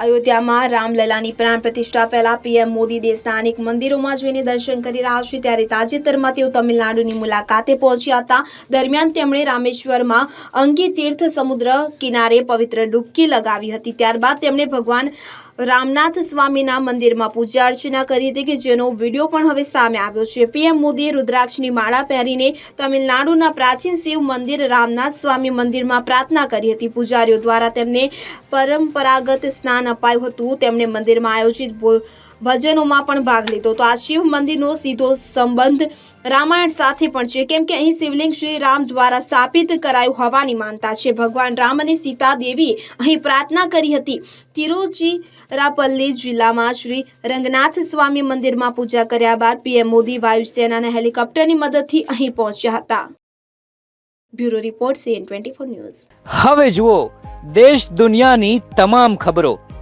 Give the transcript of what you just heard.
અયોધ્યામાં રામલલાની પ્રાણ પ્રતિષ્ઠા પહેલા પીએમ મોદી દેશના અનેક મંદિરોમાં જઈને દર્શન કરી રહ્યા છે. ત્યારે તાજેતરમાં તેઓ તમિલનાડુની મુલાકાતે પહોંચ્યા હતા. દરમિયાન તેમણે રામેશ્વરમાં અંગી તીર્થ સમુદ્ર કિનારે પવિત્ર ડૂબકી લગાવી હતી. ત્યારબાદ તેમણે ભગવાન રામનાથ સ્વામીના મંદિરમાં પૂજા અર્ચના કરી હતી કે જેનો વીડિયો પણ હવે સામે આવ્યો છે. પીએમ મોદીએ રુદ્રાક્ષની માળા પહેરીને તમિલનાડુના પ્રાચીન શિવ મંદિર રામનાથ સ્વામી મંદિરમાં પ્રાર્થના કરી હતી. પૂજારીઓ દ્વારા તેમને પરંપરાગત સ્નાન અપાયું હતું. તેમણે મંદિરમાં આયોજિત ભજનોમાં પણ ભાગ લીધો તો આ શિવ મંદિરનો સીધો સંબંધ રામાયણ સાથે પણ છે. કેમ કે અહીં શિવલિંગ શ્રી રામ દ્વારા સ્થાપિત કરાયું હોવાની માનતા છે. ભગવાન રામ અને સીતા દેવી અહીં પ્રાર્થના કરી હતી. તિરુચિરાપલ્લી જિલ્લામાં શ્રી રંગનાથ સ્વામી મંદિરમાં પૂજા કર્યા બાદ પીએમ મોદી વાયુસેનાના હેલિકોપ્ટરની મદદથી અહીં પહોંચ્યા હતા. Bureau report CN twenty news. હવે જુઓ, દેશ દુનિયાની તમામ ખબરો.